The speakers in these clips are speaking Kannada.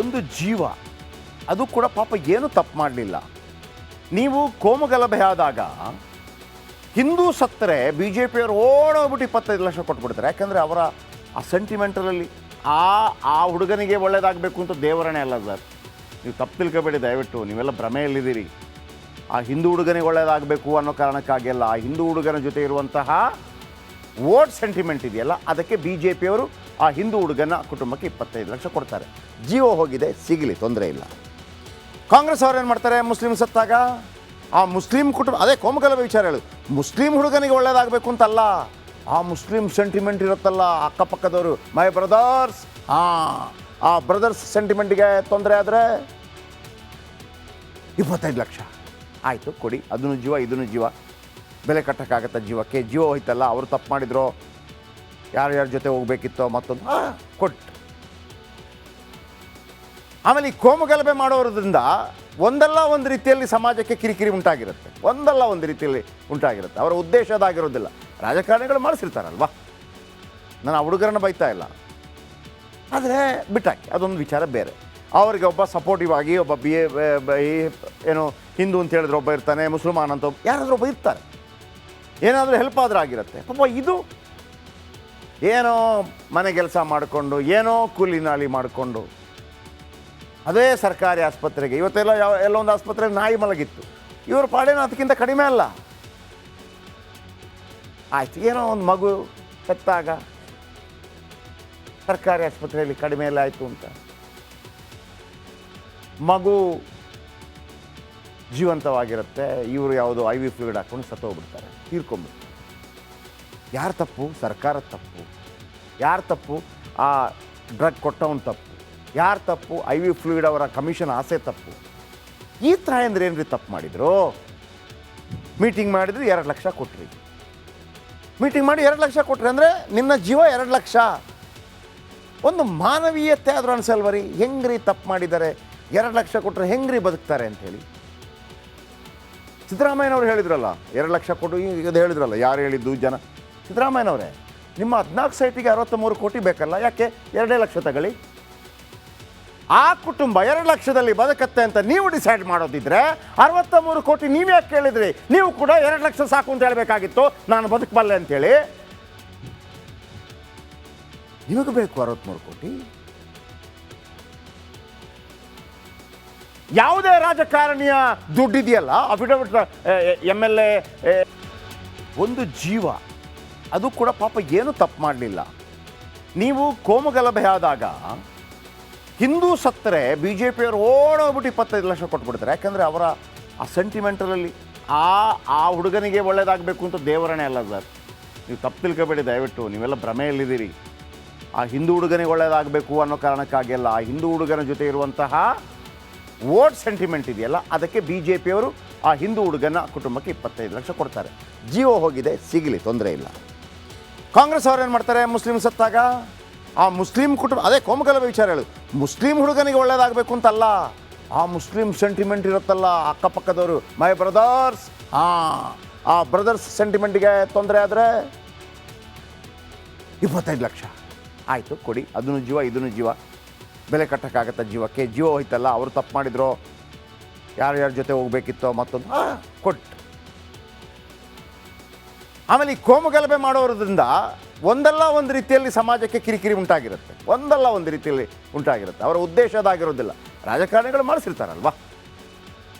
ಒಂದು ಜೀವ, ಅದು ಕೂಡ ಪಾಪ ಏನು ತಪ್ಪು ಮಾಡಲಿಲ್ಲ. ನೀವು ಕೋಮಗಲಭೆ ಆದಾಗ ಹಿಂದೂ ಸತ್ತರೆ ಬಿ ಜೆ ಪಿಯವರು ಓಡೋಗ್ಬಿಟ್ಟು ಇಪ್ಪತ್ತೈದು ಲಕ್ಷ ಕೊಟ್ಬಿಡ್ತಾರೆ. ಯಾಕಂದರೆ ಅವರ ಆ ಸೆಂಟಿಮೆಂಟಲಲ್ಲಿ ಆ ಆ ಹುಡುಗನಿಗೆ ಒಳ್ಳೇದಾಗಬೇಕು ಅಂತ ದೇವರಣೆ ಅಲ್ಲ ಸರ್. ನೀವು ತಪ್ಪು ತಿಳ್ಕೊಬೇಡಿ, ದಯವಿಟ್ಟು. ನೀವೆಲ್ಲ ಭ್ರಮೆಯಲ್ಲಿದ್ದೀರಿ. ಆ ಹಿಂದೂ ಹುಡುಗನಿಗೆ ಒಳ್ಳೇದಾಗಬೇಕು ಅನ್ನೋ ಕಾರಣಕ್ಕಾಗಿ ಅಲ್ಲ, ಆ ಹಿಂದೂ ಹುಡುಗನ ಜೊತೆ ಇರುವಂತಹ ವೋಟ್ ಸೆಂಟಿಮೆಂಟ್ ಇದೆಯಲ್ಲ, ಅದಕ್ಕೆ ಬಿ ಜೆ ಪಿಯವರು ಆ ಹಿಂದೂ ಹುಡುಗನ ಕುಟುಂಬಕ್ಕೆ ಇಪ್ಪತ್ತೈದು ಲಕ್ಷ ಕೊಡ್ತಾರೆ. ಜೀವ ಹೋಗಿದೆ, ಸಿಗಲಿ, ತೊಂದರೆ ಇಲ್ಲ. ಕಾಂಗ್ರೆಸ್ ಅವ್ರು ಏನು ಮಾಡ್ತಾರೆ? ಮುಸ್ಲಿಂ ಸತ್ತಾಗ? ಆ ಮುಸ್ಲಿಂ ಕುಟುಂಬ, ಅದೇ ಕೋಮಗಲಭೆ ವಿಚಾರ ಹೇಳು. ಮುಸ್ಲಿಂ ಹುಡುಗನಿಗೆ ಒಳ್ಳೇದಾಗಬೇಕು ಅಂತಲ್ಲ? ಆ ಮುಸ್ಲಿಂ ಸೆಂಟಿಮೆಂಟ್ ಇರುತ್ತಲ್ಲ, ಅಕ್ಕಪಕ್ಕದವರು ಮೈ ಬ್ರದರ್ಸ್ ಹಾಂ ಆ ಬ್ರದರ್ಸ್ ಸೆಂಟಿಮೆಂಟ್ಗೆ ತೊಂದರೆ ಆದರೆ ಇಪ್ಪತ್ತೈದು ಲಕ್ಷ. ಆಯಿತು, ಕೊಡಿ. ಅದನ್ನು ಜೀವ, ಇದನ್ನು ಜೀವ. ಬೆಲೆ ಕಟ್ಟೋಕ್ಕಾಗತ್ತೆ ಜೀವಕ್ಕೆ? ಜೀವ ಹೋಯ್ತಲ್ಲ, ಅವರು ತಪ್ಪು ಮಾಡಿದ್ರು? ಯಾರ್ಯಾರ ಜೊತೆ ಹೋಗ್ಬೇಕಿತ್ತೋ ಮತ್ತೊಂದು ಕೊಟ್ಟು. ಆಮೇಲೆ ಈ ಕೋಮುಗಲಭೆ ಮಾಡೋದ್ರಿಂದ ಒಂದಲ್ಲ ಒಂದು ರೀತಿಯಲ್ಲಿ ಸಮಾಜಕ್ಕೆ ಕಿರಿಕಿರಿ ಉಂಟಾಗಿರುತ್ತೆ. ಒಂದಲ್ಲ ಒಂದು ರೀತಿಯಲ್ಲಿ ಉಂಟಾಗಿರುತ್ತೆ. ಅವರ ಉದ್ದೇಶ ಅದಾಗಿರೋದಿಲ್ಲ. ರಾಜಕಾರಣಿಗಳು ಮಾಡಿಸಿರ್ತಾರಲ್ವಾ? ನಾನು ಆ ಹುಡುಗರನ್ನ ಬೈತಾ ಇಲ್ಲ. ಆದರೆ ಬಿಟ್ಟಾಕಿ, ಅದೊಂದು ವಿಚಾರ ಬೇರೆ. ಅವರಿಗೆ ಒಬ್ಬ ಸಪೋರ್ಟಿವ್ ಆಗಿ, ಒಬ್ಬ ಬಿ ಎ ಏನು ಹಿಂದೂ ಅಂತ ಹೇಳಿದ್ರೆ ಒಬ್ಬ ಇರ್ತಾನೆ, ಮುಸಲ್ಮಾನ್ ಅಂತ ಯಾರಾದರೂ ಒಬ್ಬ ಇರ್ತಾರೆ. ಏನಾದರೂ ಹೆಲ್ಪ್ ಆದರೆ ಆಗಿರುತ್ತೆ. ಪಾಪ ಇದು ಏನೋ ಮನೆ ಕೆಲಸ ಮಾಡಿಕೊಂಡು, ಏನೋ ಕೂಲಿ ನಾಲಿ ಮಾಡಿಕೊಂಡು, ಅದೇ ಸರ್ಕಾರಿ ಆಸ್ಪತ್ರೆಗೆ, ಇವತ್ತೆಲ್ಲ ಯಾವ, ಎಲ್ಲ ಒಂದು ಆಸ್ಪತ್ರೆಗೆ ನಾಯಿ ಮಲಗಿತ್ತು. ಇವ್ರ ಪಾಡೇನೋ ಅದಕ್ಕಿಂತ ಕಡಿಮೆ ಅಲ್ಲ. ಆಯ್ತು, ಏನೋ ಒಂದು ಮಗು ಸತ್ತಾಗ ಸರ್ಕಾರಿ ಆಸ್ಪತ್ರೆಯಲ್ಲಿ ಕಡಿಮೆ ಎಲ್ಲ ಆಯಿತು ಅಂತ. ಮಗು ಜೀವಂತವಾಗಿರುತ್ತೆ, ಇವರು ಯಾವುದೋ ಐ ವಿ ಫ್ಲೂಯಿಡ್ ಹಾಕ್ಕೊಂಡು ಸತ್ತೋಗ್ಬಿಡ್ತಾರೆ ತೀರ್ಕೊಂಬಿಡ್ತಾರೆ ಯಾರ ತಪ್ಪು? ಸರ್ಕಾರ ತಪ್ಪು. ಯಾರ ತಪ್ಪು? ಆ ಡ್ರಗ್ ಕೊಟ್ಟವನ ತಪ್ಪು. ಯಾರ ತಪ್ಪು? ಐ ವಿ ಫ್ಲೂಯಿಡ್ ಅವರ ಕಮಿಷನ್ ಆಸೆ ತಪ್ಪು. ಈ ಏನು ರೀ ತಪ್ಪು ಮಾಡಿದ್ರು? ಮೀಟಿಂಗ್ ಮಾಡಿದ್ರು ಎರಡು ಲಕ್ಷ ಕೊಟ್ರಿ. ಮೀಟಿಂಗ್ ಮಾಡಿ ಎರಡು ಲಕ್ಷ ಕೊಟ್ರಿ ಅಂದರೆ ನಿನ್ನ ಜೀವ ಎರಡು ಲಕ್ಷ. ಒಂದು ಮಾನವೀಯತೆ ಆದರೂ ಅನ್ಸಲ್ವರಿ ಹೆಂಗ್ರಿ ತಪ್ಪು ಮಾಡಿದ್ದಾರೆ ಎರಡು ಲಕ್ಷ ಕೊಟ್ಟರೆ ಹೆಂಗ್ರಿ ಬದುಕ್ತಾರೆ ಅಂಥೇಳಿ ಸಿದ್ದರಾಮಯ್ಯನವ್ರು ಹೇಳಿದ್ರಲ್ಲ, ಎರಡು ಲಕ್ಷ ಕೊಟ್ಟು ಇದು ಹೇಳಿದ್ರಲ್ಲ, ಯಾರು ಹೇಳಿದ್ದು? ಜನ ಸಿದ್ದರಾಮಯ್ಯನವರೇ, ನಿಮ್ಮ ಹದಿನಾಲ್ಕು ಸೈಟಿಗೆ ಅರವತ್ತ್ಮೂರು ಕೋಟಿ ಬೇಕಲ್ಲ, ಯಾಕೆ? ಎರಡೇ ಲಕ್ಷ ತಗೊಳ್ಳಿ. ಆ ಕುಟುಂಬ ಎರಡು ಲಕ್ಷದಲ್ಲಿ ಬದುಕತ್ತೆ ಅಂತ ನೀವು ಡಿಸೈಡ್ ಮಾಡೋದಿದ್ರೆ ಅರವತ್ತ ಮೂರು ಕೋಟಿ ನೀವು ಯಾಕೆ ಕೇಳಿದ್ರಿ? ನೀವು ಕೂಡ ಎರಡು ಲಕ್ಷ ಸಾಕು ಅಂತ ಹೇಳಬೇಕಾಗಿತ್ತು. ನಾನು ಬದುಕಬಲ್ಲೆ ಅಂತೇಳಿ. ನಿಮಗೆ ಬೇಕು ಅರವತ್ತ್ಮೂರು ಕೋಟಿ? ಯಾವುದೇ ರಾಜಕಾರಣಿಯ ದುಡ್ಡಿದೆಯಲ್ಲ ಅಫಿಡವಿಟ್ ಎಂ ಎಲ್ ಎ, ಒಂದು ಜೀವ ಅದು ಕೂಡ ಪಾಪ ಏನು ತಪ್ಪು ಮಾಡಲಿಲ್ಲ. ನೀವು ಕೋಮಗಲಭೆ ಆದಾಗ ಹಿಂದೂ ಸತ್ತರೆ ಬಿ ಜೆ ಪಿಯವರು ಓಡೋಗ್ಬಿಟ್ಟು ಇಪ್ಪತ್ತೈದು ಲಕ್ಷ ಕೊಟ್ಬಿಡ್ತಾರೆ. ಯಾಕಂದರೆ ಅವರ ಆ ಸೆಂಟಿಮೆಂಟಲಲ್ಲಿ ಆ ಆ ಹುಡುಗನಿಗೆ ಒಳ್ಳೇದಾಗಬೇಕು ಅಂತ ದೇವರಣೆ ಅಲ್ಲ ಸರ್. ನೀವು ತಪ್ಪು ತಿಳ್ಕೊಬೇಡಿ ದಯವಿಟ್ಟು, ನೀವೆಲ್ಲ ಭ್ರಮೆಯಲ್ಲಿದ್ದೀರಿ. ಆ ಹಿಂದೂ ಹುಡುಗನಿಗೆ ಒಳ್ಳೇದಾಗಬೇಕು ಅನ್ನೋ ಕಾರಣಕ್ಕಾಗಿಲ್ಲ ಆ ಹಿಂದೂ ಹುಡುಗನ ಜೊತೆ ಇರುವಂತಹ ವೋಟ್ ಸೆಂಟಿಮೆಂಟ್ ಇದೆಯಲ್ಲ, ಅದಕ್ಕೆ ಬಿ ಜೆ ಪಿಯವರು ಆ ಹಿಂದೂ ಹುಡುಗನ ಕುಟುಂಬಕ್ಕೆ ಇಪ್ಪತ್ತೈದು ಲಕ್ಷ ಕೊಡ್ತಾರೆ. ಜೀವ ಹೋಗಿದೆ, ಸಿಗಲಿ, ತೊಂದರೆ ಇಲ್ಲ. ಕಾಂಗ್ರೆಸ್ ಅವ್ರು ಏನು ಮಾಡ್ತಾರೆ? ಮುಸ್ಲಿಂ ಸತ್ತಾಗ? ಆ ಮುಸ್ಲಿಂ ಕುಟುಂಬ, ಅದೇ ಕೋಮಕಲಭೆ ವಿಚಾರ ಹೇಳು. ಮುಸ್ಲಿಂ ಹುಡುಗನಿಗೆ ಒಳ್ಳೇದಾಗಬೇಕು ಅಂತಲ್ಲ. ಆ ಮುಸ್ಲಿಂ ಸೆಂಟಿಮೆಂಟ್ ಇರುತ್ತಲ್ಲ ಅಕ್ಕಪಕ್ಕದವರು. ಮೈ ಬ್ರದರ್ಸ್ ಆ ಆ ಬ್ರದರ್ಸ್ ಸೆಂಟಿಮೆಂಟ್ಗೆ ತೊಂದರೆ ಆದರೆ ಇಪ್ಪತ್ತೈದು ಲಕ್ಷ. ಆಯಿತು, ಕೊಡಿ. ಅದನ್ನು ಜೀವ, ಇದನ್ನು ಜೀವ. ಬೆಲೆ ಕಟ್ಟೋಕ್ಕಾಗತ್ತೆ ಜೀವಕ್ಕೆ? ಜೀವ ಹೋಯ್ತಲ್ಲ. ಅವರು ತಪ್ಪು ಮಾಡಿದ್ರು. ಯಾರ್ಯಾರ ಜೊತೆ ಹೋಗ್ಬೇಕಿತ್ತೋ ಮತ್ತೊಂದು ಕೊಟ್ಟು. ಆಮೇಲೆ ಈ ಕೋಮು ಗಲಭೆ ಮಾಡೋದ್ರಿಂದ ಒಂದಲ್ಲ ಒಂದು ರೀತಿಯಲ್ಲಿ ಸಮಾಜಕ್ಕೆ ಕಿರಿಕಿರಿ ಉಂಟಾಗಿರುತ್ತೆ. ಒಂದಲ್ಲ ಒಂದು ರೀತಿಯಲ್ಲಿ ಉಂಟಾಗಿರುತ್ತೆ. ಅವರ ಉದ್ದೇಶ ಅದಾಗಿರೋದಿಲ್ಲ. ರಾಜಕಾರಣಿಗಳು ಮಾಡಿಸಿರ್ತಾರಲ್ವಾ?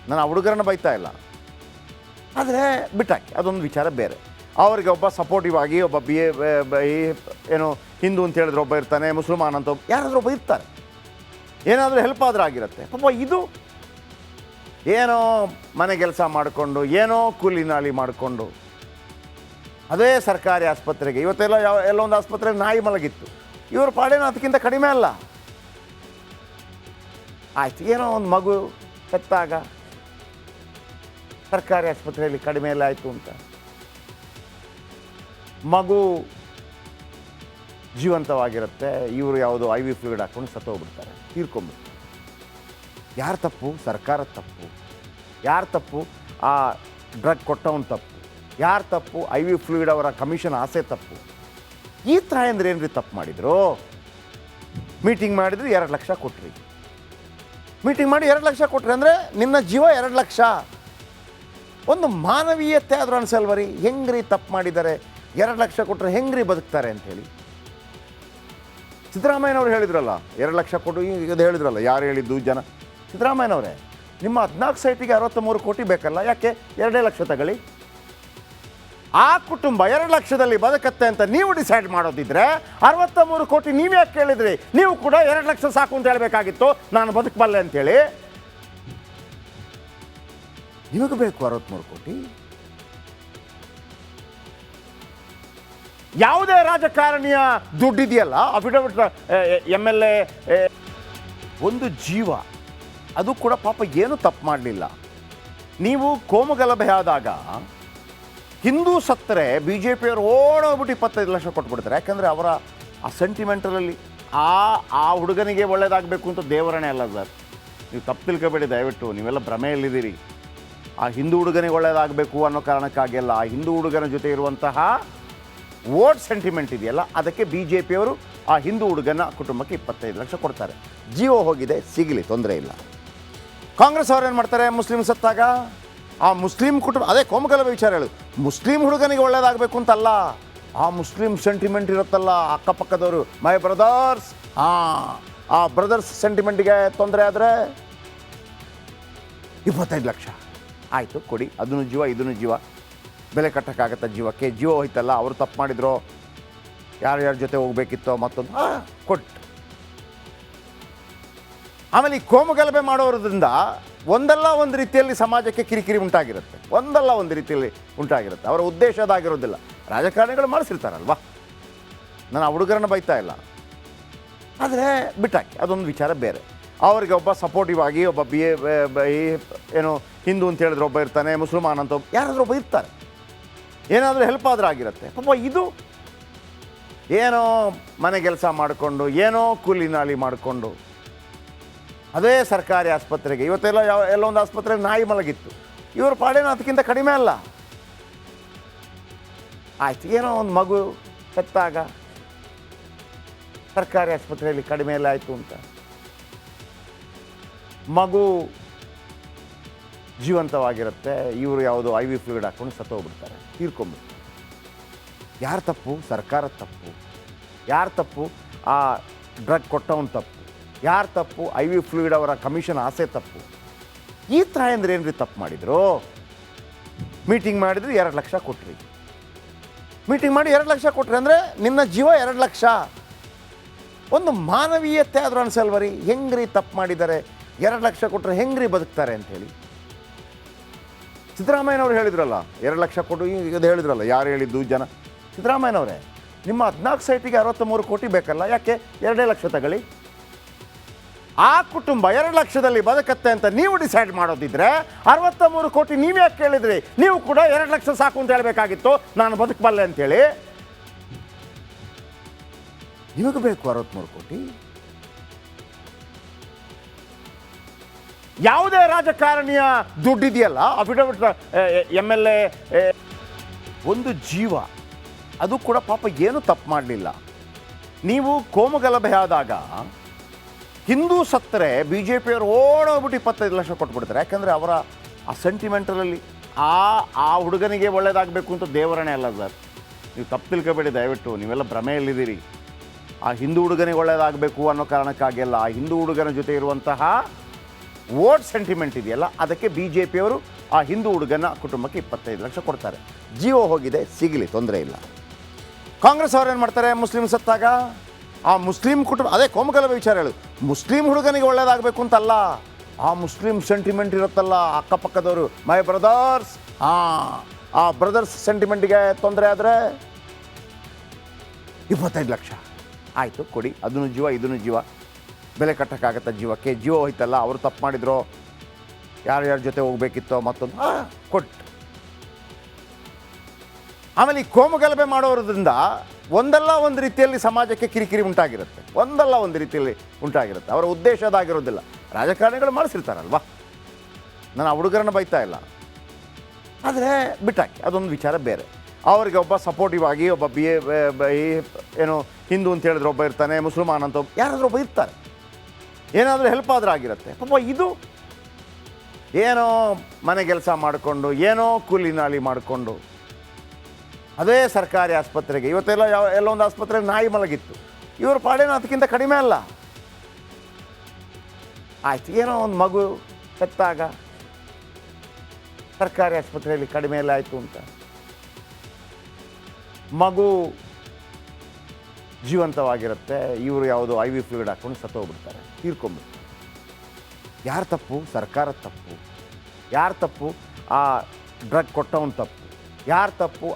ನಾನು ಆ ಹುಡುಗರನ್ನ ಬೈತಾ ಇಲ್ಲ. ಆದರೆ ಬಿಟ್ಟಾಕಿ, ಅದೊಂದು ವಿಚಾರ ಬೇರೆ. ಅವರಿಗೆ ಒಬ್ಬ ಸಪೋರ್ಟಿವ್ ಆಗಿ, ಒಬ್ಬ ಬಿ ಎ ಏನು ಹಿಂದೂ ಅಂತ ಹೇಳಿದ್ರೆ ಒಬ್ಬ ಇರ್ತಾನೆ, ಮುಸಲ್ಮಾನ್ ಅಂತ ಒಬ್ಬ, ಯಾರಾದರೂ ಒಬ್ಬ ಇರ್ತಾರೆ. ಏನಾದರೂ ಹೆಲ್ಪ್ ಆದರೂ ಆಗಿರುತ್ತೆ. ಪಾಪ ಇದು ಏನೋ ಮನೆ ಕೆಲಸ ಮಾಡಿಕೊಂಡು, ಏನೋ ಕೂಲಿ ನಾಲಿ ಮಾಡಿಕೊಂಡು ಅದೇ ಸರ್ಕಾರಿ ಆಸ್ಪತ್ರೆಗೆ. ಇವತ್ತೆಲ್ಲ ಯಾವ ಎಲ್ಲೊಂದು ಒಂದು ಆಸ್ಪತ್ರೆಗೆ ನಾಯಿ ಮಲಗಿತ್ತು. ಇವ್ರ ಪಾಡೇನೋ ಅದಕ್ಕಿಂತ ಕಡಿಮೆ ಅಲ್ಲ. ಆಯ್ತು, ಏನೋ ಒಂದು ಮಗು ಸತ್ತಾಗ ಸರ್ಕಾರಿ ಆಸ್ಪತ್ರೆಯಲ್ಲಿ ಕಡಿಮೆ ಎಲ್ಲ ಆಯಿತು ಅಂತ. ಮಗು ಜೀವಂತವಾಗಿರುತ್ತೆ, ಇವರು ಯಾವುದೋ ಐ ವಿ ಫ್ಲೂಯಿಡ್ ಹಾಕ್ಕೊಂಡು ಸತ್ತೋಗ್ಬಿಡ್ತಾರೆ ತೀರ್ಕೊಂಬಿಡ್ತಾರೆ ಯಾರು ತಪ್ಪು? ಸರ್ಕಾರದ ತಪ್ಪು. ಯಾರು ತಪ್ಪು? ಆ ಡ್ರಗ್ ಕೊಟ್ಟವನು ತಪ್ಪು. ಯಾರ ತಪ್ಪು? ಐ ವಿ ಫ್ಲೂಯಿಡ್ ಅವರ ಕಮಿಷನ್ ಆಸೆ ತಪ್ಪು. ಈ ಏನು ಏನ್ರಿ ತಪ್ಪು ಮಾಡಿದ್ರು? ಮೀಟಿಂಗ್ ಮಾಡಿದ್ರು ಎರಡು ಲಕ್ಷ ಕೊಟ್ರಿ. ಮೀಟಿಂಗ್ ಮಾಡಿ ಎರಡು ಲಕ್ಷ ಕೊಟ್ರಿ ಅಂದರೆ ನಿನ್ನ ಜೀವ ಎರಡು ಲಕ್ಷ. ಒಂದು ಮಾನವೀಯತೆ ಆದರೂ ಅನ್ಸಲ್ವರಿ ಹೆಂಗ್ರಿ ತಪ್ಪು ಮಾಡಿದ್ದಾರೆ ಎರಡು ಲಕ್ಷ ಕೊಟ್ಟರೆ ಹೆಂಗ್ರಿ ಬದುಕ್ತಾರೆ ಅಂಥೇಳಿ ಸಿದ್ದರಾಮಯ್ಯನವ್ರು ಹೇಳಿದ್ರಲ್ಲ, ಎರಡು ಲಕ್ಷ ಕೊಡು ಇದು ಹೇಳಿದ್ರಲ್ಲ, ಯಾರು ಹೇಳಿದ್ದು ಜನ? ಸಿದ್ದರಾಮಯ್ಯನವರೇ, ನಿಮ್ಮ ಹದಿನಾಲ್ಕು ಸೈಟಿಗೆ ಅರವತ್ತ್ಮೂರು ಕೋಟಿ ಬೇಕಲ್ಲ, ಯಾಕೆ? ಎರಡೇ ಲಕ್ಷ ತಗೊಳ್ಳಿ. ಆ ಕುಟುಂಬ ಎರಡು ಲಕ್ಷದಲ್ಲಿ ಬದುಕತ್ತೆ ಅಂತ ನೀವು ಡಿಸೈಡ್ ಮಾಡೋದಿದ್ರೆ ಅರವತ್ತ ಮೂರು ಕೋಟಿ ನೀವೇ ಕೇಳಿದ್ರಿ. ನೀವು ಕೂಡ ಎರಡು ಲಕ್ಷ ಸಾಕು ಅಂತ ಹೇಳಬೇಕಾಗಿತ್ತು. ನಾನು ಬದುಕಬಲ್ಲೆ ಅಂತೇಳಿ. ನಿಮಗೆ ಬೇಕು ಅರವತ್ತ್ಮೂರು ಕೋಟಿ? ಯಾವುದೇ ರಾಜಕಾರಣಿಯ ದುಡ್ಡಿದೆಯಲ್ಲ ಅಫಿಡವಿಟ್ ಎಂ ಎಲ್ ಎ, ಒಂದು ಜೀವ. ಅದು ಕೂಡ ಪಾಪ ಏನು ತಪ್ಪು ಮಾಡಲಿಲ್ಲ. ನೀವು ಕೋಮಗಲಭೆ ಆದಾಗ ಹಿಂದೂ ಸತ್ತರೆ ಬಿ ಜೆ ಪಿಯವರು ಓಡೋಗ್ಬಿಟ್ಟು ಇಪ್ಪತ್ತೈದು ಲಕ್ಷ ಕೊಟ್ಬಿಡ್ತಾರೆ. ಯಾಕಂದರೆ ಅವರ ಆ ಸೆಂಟಿಮೆಂಟಲಲ್ಲಿ ಆ ಆ ಹುಡುಗನಿಗೆ ಒಳ್ಳೇದಾಗಬೇಕು ಅಂತ ದೇವರಣೆ ಅಲ್ಲ ಸರ್. ನೀವು ತಪ್ಪು ತಿಳ್ಕೊಬೇಡಿ, ದಯವಿಟ್ಟು. ನೀವೆಲ್ಲ ಭ್ರಮೆಯಲ್ಲಿದ್ದೀರಿ. ಆ ಹಿಂದೂ ಹುಡುಗನಿಗೆ ಒಳ್ಳೇದಾಗಬೇಕು ಅನ್ನೋ ಕಾರಣಕ್ಕಾಗಿ ಅಲ್ಲ, ಆ ಹಿಂದೂ ಹುಡುಗನ ಜೊತೆ ಇರುವಂತಹ ವೋಟ್ ಸೆಂಟಿಮೆಂಟ್ ಇದೆಯಲ್ಲ, ಅದಕ್ಕೆ ಬಿ ಜೆ ಪಿಯವರು ಆ ಹಿಂದೂ ಹುಡುಗನ ಕುಟುಂಬಕ್ಕೆ ಇಪ್ಪತ್ತೈದು ಲಕ್ಷ ಕೊಡ್ತಾರೆ. ಜೀವ ಹೋಗಿದೆ, ಸಿಗಲಿ, ತೊಂದರೆ ಇಲ್ಲ. ಕಾಂಗ್ರೆಸ್ ಅವ್ರು ಏನು ಮಾಡ್ತಾರೆ ಮುಸ್ಲಿಮ್ ಸತ್ತಾಗ? ಆ ಮುಸ್ಲಿಂ ಕುಟುಂಬ, ಅದೇ ಕೋಮಗಲಭೆ ವಿಚಾರ ಹೇಳು. ಮುಸ್ಲಿಂ ಹುಡುಗನಿಗೆ ಒಳ್ಳೇದಾಗಬೇಕು ಅಂತಲ್ಲ, ಆ ಮುಸ್ಲಿಂ ಸೆಂಟಿಮೆಂಟ್ ಇರುತ್ತಲ್ಲ, ಅಕ್ಕಪಕ್ಕದವರು ಮೈ ಬ್ರದರ್ಸ್ ಹಾಂ ಆ ಬ್ರದರ್ಸ್ ಸೆಂಟಿಮೆಂಟಿಗೆ ತೊಂದರೆ ಆದರೆ ಇಪ್ಪತ್ತೈದು ಲಕ್ಷ. ಆಯಿತು, ಕೊಡಿ. ಅದನ್ನು ಜೀವ, ಇದನ್ನು ಜೀವ. ಬೆಲೆ ಕಟ್ಟೋಕ್ಕಾಗತ್ತೆ ಜೀವಕ್ಕೆ? ಜೀವ ಹೋಯ್ತಲ್ಲ, ಅವರು ತಪ್ಪು ಮಾಡಿದ್ರು. ಯಾರ್ಯಾರ ಜೊತೆ ಹೋಗ್ಬೇಕಿತ್ತೋ ಮತ್ತೊಂದು ಹಾಂ ಕೊಟ್ಟು. ಆಮೇಲೆ ಈ ಕೋಮುಗಲಭೆ ಮಾಡೋದ್ರಿಂದ ಒಂದಲ್ಲ ಒಂದು ರೀತಿಯಲ್ಲಿ ಸಮಾಜಕ್ಕೆ ಕಿರಿಕಿರಿ ಉಂಟಾಗಿರುತ್ತೆ. ಒಂದಲ್ಲ ಒಂದು ರೀತಿಯಲ್ಲಿ ಉಂಟಾಗಿರುತ್ತೆ. ಅವರ ಉದ್ದೇಶ ಅದಾಗಿರೋದಿಲ್ಲ. ರಾಜಕಾರಣಿಗಳು ಮಾಡಿಸಿರ್ತಾರಲ್ವಾ? ನಾನು ಆ ಹುಡುಗರನ್ನು ಬೈತಾ ಇಲ್ಲ. ಆದರೆ ಬಿಟ್ಟಾಕಿ. ಅದೊಂದು ವಿಚಾರ ಬೇರೆ. ಅವರಿಗೆ ಒಬ್ಬ ಸಪೋರ್ಟಿವ್ ಆಗಿ, ಒಬ್ಬ ಬಿ ಎ ಏನು ಹಿಂದೂ ಅಂತ ಹೇಳಿದ್ರೆ ಒಬ್ಬ ಇರ್ತಾನೆ, ಮುಸಲ್ಮಾನ್ ಅಂತ ಒಬ್ಬ- ಯಾರಾದ್ರೂ ಒಬ್ಬ ಇರ್ತಾರೆ. ಏನಾದರೂ ಹೆಲ್ಪ್ ಆದರೂ ಆಗಿರುತ್ತೆ. ಪಾಪ ಇದು ಏನೋ ಮನೆ ಕೆಲಸ ಮಾಡಿಕೊಂಡು, ಏನೋ ಕೂಲಿ ನಾಲಿ ಮಾಡಿಕೊಂಡು ಅದೇ ಸರ್ಕಾರಿ ಆಸ್ಪತ್ರೆಗೆ. ಇವತ್ತೆಲ್ಲ ಯಾವ ಎಲ್ಲೊಂದು ಆಸ್ಪತ್ರೆಗೆ ನಾಯಿ ಮಲಗಿತ್ತು. ಇವ್ರ ಪಾಡೇನೋ ಅದಕ್ಕಿಂತ ಕಡಿಮೆ ಅಲ್ಲ. ಆಯ್ತು, ಏನೋ ಒಂದು ಮಗು ಸತ್ತಾಗ ಸರ್ಕಾರಿ ಆಸ್ಪತ್ರೆಯಲ್ಲಿ ಕಡಿಮೆ ಎಲ್ಲ ಆಯಿತು ಅಂತ. ಮಗು ಜೀವಂತವಾಗಿರುತ್ತೆ. ಇವರು ಯಾವುದೋ ಐ ವಿ ಫ್ಲೂಯಿಡ್ ಹಾಕ್ಕೊಂಡು ಸತ್ತೋಗ್ಬಿಡ್ತಾರೆ. ತೀರ್ಕೊಂಬಿಡ್ತಾರೆ. ಯಾರು ತಪ್ಪು? ಸರ್ಕಾರ ತಪ್ಪು. ಯಾರು ತಪ್ಪು? ಆ ಡ್ರಗ್ ಕೊಟ್ಟವನ ತಪ್ಪು. ಯಾರು ತಪ್ಪು? ಐ ವಿ ಫ್ಲೂಯಿಡ್ ಅವರ ಕಮಿಷನ್ ಆಸೆ ತಪ್ಪು. ಈ ಥರ ಅಂದ್ರೆ ರೀ ತಪ್ಪು ಮಾಡಿದ್ರು? ಮೀಟಿಂಗ್ ಮಾಡಿದ್ರು ಎರಡು ಲಕ್ಷ ಕೊಟ್ರಿ. ಮೀಟಿಂಗ್ ಮಾಡಿ ಎರಡು ಲಕ್ಷ ಕೊಟ್ರಿ ಅಂದರೆ ನಿನ್ನ ಜೀವ ಎರಡು ಲಕ್ಷ. ಒಂದು ಮಾನವೀಯತೆ ಆದರೂ ಅನ್ಸಲ್ವರಿ ಹೆಂಗ್ರಿ ತಪ್ಪು ಮಾಡಿದ್ದಾರೆ ಎರಡು ಲಕ್ಷ ಕೊಟ್ಟರೆ ಹೆಂಗ್ರಿ ಬದುಕ್ತಾರೆ ಅಂಥೇಳಿ ಸಿದ್ದರಾಮಯ್ಯನವ್ರು ಹೇಳಿದ್ರಲ್ಲ, ಎರಡು ಲಕ್ಷ ಕೊಡು ಇದು ಹೇಳಿದ್ರಲ್ಲ, ಯಾರು ಹೇಳಿದ್ದು ಜನ? ಸಿದ್ದರಾಮಯ್ಯನವರೇ, ನಿಮ್ಮ ಹದಿನಾಲ್ಕು ಸೈಟಿಗೆ ಅರವತ್ತ್ಮೂರು ಕೋಟಿ ಬೇಕಲ್ಲ, ಯಾಕೆ? ಎರಡೇ ಲಕ್ಷ ತಗೊಳ್ಳಿ. ಆ ಕುಟುಂಬ ಎರಡು ಲಕ್ಷದಲ್ಲಿ ಬದುಕತ್ತೆ ಅಂತ ನೀವು ಡಿಸೈಡ್ ಮಾಡೋದಿದ್ರೆ ಅರವತ್ತ ಮೂರು ಕೋಟಿ ನೀವು ಯಾಕೆ ಕೇಳಿದ್ರಿ? ನೀವು ಕೂಡ ಎರಡು ಲಕ್ಷ ಸಾಕು ಅಂತ ಹೇಳಬೇಕಾಗಿತ್ತು. ನಾನು ಬದುಕಬಲ್ಲೆ ಅಂತೇಳಿ. ನಿಮಗೆ ಬೇಕು ಅರವತ್ತ್ಮೂರು ಕೋಟಿ? ಯಾವುದೇ ರಾಜಕಾರಣಿಯ ದುಡ್ಡಿದೆಯಲ್ಲ ಅಫಿಡವಿಟ್ ಎಂ ಎಲ್ ಎ, ಒಂದು ಜೀವ, ಅದು ಕೂಡ ಪಾಪ ಏನು ತಪ್ಪು ಮಾಡಲಿಲ್ಲ. ನೀವು ಕೋಮಗಲಭೆ ಆದಾಗ ಹಿಂದೂ ಸತ್ತರೆ ಬಿ ಜೆ ಪಿಯವರು ಓಡೋಗ್ಬಿಟ್ಟು ಇಪ್ಪತ್ತೈದು ಲಕ್ಷ ಕೊಟ್ಬಿಡ್ತಾರೆ. ಯಾಕಂದರೆ ಅವರ ಆ ಸೆಂಟಿಮೆಂಟಲಲ್ಲಿ ಆ ಆ ಹುಡುಗನಿಗೆ ಒಳ್ಳೇದಾಗಬೇಕು ಅಂತ ದೇವರಣೆ ಅಲ್ಲ ಸರ್. ನೀವು ತಪ್ಪು ತಿಳ್ಕೊಬೇಡಿ, ದಯವಿಟ್ಟು. ನೀವೆಲ್ಲ ಭ್ರಮೆಯಲ್ಲಿದ್ದೀರಿ. ಆ ಹಿಂದೂ ಹುಡುಗನಿಗೆ ಒಳ್ಳೇದಾಗಬೇಕು ಅನ್ನೋ ಕಾರಣಕ್ಕಾಗಿ ಅಲ್ಲ, ಆ ಹಿಂದೂ ಹುಡುಗನ ಜೊತೆ ಇರುವಂತಹ ವೋಟ್ ಸೆಂಟಿಮೆಂಟ್ ಇದೆಯಲ್ಲ, ಅದಕ್ಕೆ ಬಿ ಜೆ ಪಿಯವರು ಆ ಹಿಂದೂ ಹುಡುಗನ ಕುಟುಂಬಕ್ಕೆ ಇಪ್ಪತ್ತೈದು ಲಕ್ಷ ಕೊಡ್ತಾರೆ. ಜೀವ ಹೋಗಿದೆ, ಸಿಗಲಿ, ತೊಂದರೆ ಇಲ್ಲ. ಕಾಂಗ್ರೆಸ್ ಅವ್ರು ಏನು ಮಾಡ್ತಾರೆ, ಮುಸ್ಲಿಂ ಸತ್ತಾಗ? ಆ ಮುಸ್ಲಿಂ ಕುಟುಂಬ, ಅದೇ ಕೋಮಗಲಭೆ ವಿಚಾರ ಹೇಳಿ. ಮುಸ್ಲಿಂ ಹುಡುಗನಿಗೆ ಒಳ್ಳೇದಾಗಬೇಕು ಅಂತಲ್ಲ. ಆ ಮುಸ್ಲಿಂ ಸೆಂಟಿಮೆಂಟ್ ಇರುತ್ತಲ್ಲ ಅಕ್ಕಪಕ್ಕದವರು. ಮೈ ಬ್ರದರ್ಸ್ ಹಾಂ ಆ ಬ್ರದರ್ಸ್ ಸೆಂಟಿಮೆಂಟ್ಗೆ ತೊಂದರೆ ಆದರೆ ಇಪ್ಪತ್ತೈದು ಲಕ್ಷ. ಆಯಿತು, ಕೊಡಿ. ಅದನ್ನು ಜೀವ, ಇದನ್ನು ಜೀವ. ಬೆಲೆ ಕಟ್ಟಕ್ಕಾಗತ್ತ ಜೀವಕ್ಕೆ ಜೀವ ಹೋಯ್ತಲ್ಲ. ಅವರು ತಪ್ಪು ಮಾಡಿದ್ರು. ಯಾರ್ಯಾರ ಜೊತೆ ಹೋಗ್ಬೇಕಿತ್ತೋ ಮತ್ತೊಂದು ಕೊಟ್ಟು. ಆಮೇಲೆ ಈ ಕೋಮು ಗಲಭೆ ಮಾಡೋದ್ರಿಂದ ಒಂದಲ್ಲ ಒಂದು ರೀತಿಯಲ್ಲಿ ಸಮಾಜಕ್ಕೆ ಕಿರಿಕಿರಿ ಉಂಟಾಗಿರುತ್ತೆ. ಒಂದಲ್ಲ ಒಂದು ರೀತಿಯಲ್ಲಿ ಉಂಟಾಗಿರುತ್ತೆ. ಅವರ ಉದ್ದೇಶ ಅದಾಗಿರೋದಿಲ್ಲ. ರಾಜಕಾರಣಿಗಳು ಮಾಡಿಸಿರ್ತಾರಲ್ವಾ? ನಾನು ಆ ಹುಡುಗರನ್ನ ಬೈತಾ ಇಲ್ಲ. ಆದರೆ ಬಿಟ್ಟಾಕಿ, ಅದೊಂದು ವಿಚಾರ ಬೇರೆ. ಅವರಿಗೆ ಒಬ್ಬ ಸಪೋರ್ಟಿವ್ ಆಗಿ, ಒಬ್ಬ ಬಿ ಎ ಏನು ಹಿಂದೂ ಅಂತ ಹೇಳಿದ್ರೆ ಒಬ್ಬ ಇರ್ತಾನೆ ಮುಸಲ್ಮಾನ್ ಅಂತ ಯಾರಾದರೂ ಒಬ್ಬ ಇರ್ತಾರೆ. ಏನಾದರೂ ಹೆಲ್ಪ್ ಆದರೂ ಆಗಿರುತ್ತೆ. ಪಾಪ ಇದು ಏನೋ ಮನೆ ಕೆಲಸ ಮಾಡಿಕೊಂಡು, ಏನೋ ಕೂಲಿ ನಾಲಿ ಮಾಡಿಕೊಂಡು ಅದೇ ಸರ್ಕಾರಿ ಆಸ್ಪತ್ರೆಗೆ. ಇವತ್ತೆಲ್ಲ ಯಾವ, ಎಲ್ಲ ಒಂದು ಆಸ್ಪತ್ರೆಗೆ ನಾಯಿ ಮಲಗಿತ್ತು. ಇವ್ರ ಪಾಡೇನೋ ಅದಕ್ಕಿಂತ ಕಡಿಮೆ ಅಲ್ಲ. ಆಯ್ತು, ಏನೋ ಒಂದು ಮಗು ಸತ್ತಾಗ ಸರ್ಕಾರಿ ಆಸ್ಪತ್ರೆಯಲ್ಲಿ ಕಡಿಮೆ ಎಲ್ಲ ಆಯಿತು ಅಂತ. ಮಗು ಜೀವಂತವಾಗಿರುತ್ತೆ. ಇವರು ಯಾವುದೋ ಐ ವಿ ಹಾಕೊಂಡು ಸತ್ತೋಗ್ಬಿಡ್ತಾರೆ. ತೀರ್ಕೊಂಬಿಡ್ತಾರೆ ಯಾರ ತಪ್ಪು? ಸರ್ಕಾರದ ತಪ್ಪು. ಯಾರ ತಪ್ಪು? ಆ ಡ್ರಗ್ ಕೊಟ್ಟವನ ತಪ್ಪು. ಯಾರ ತಪ್ಪು?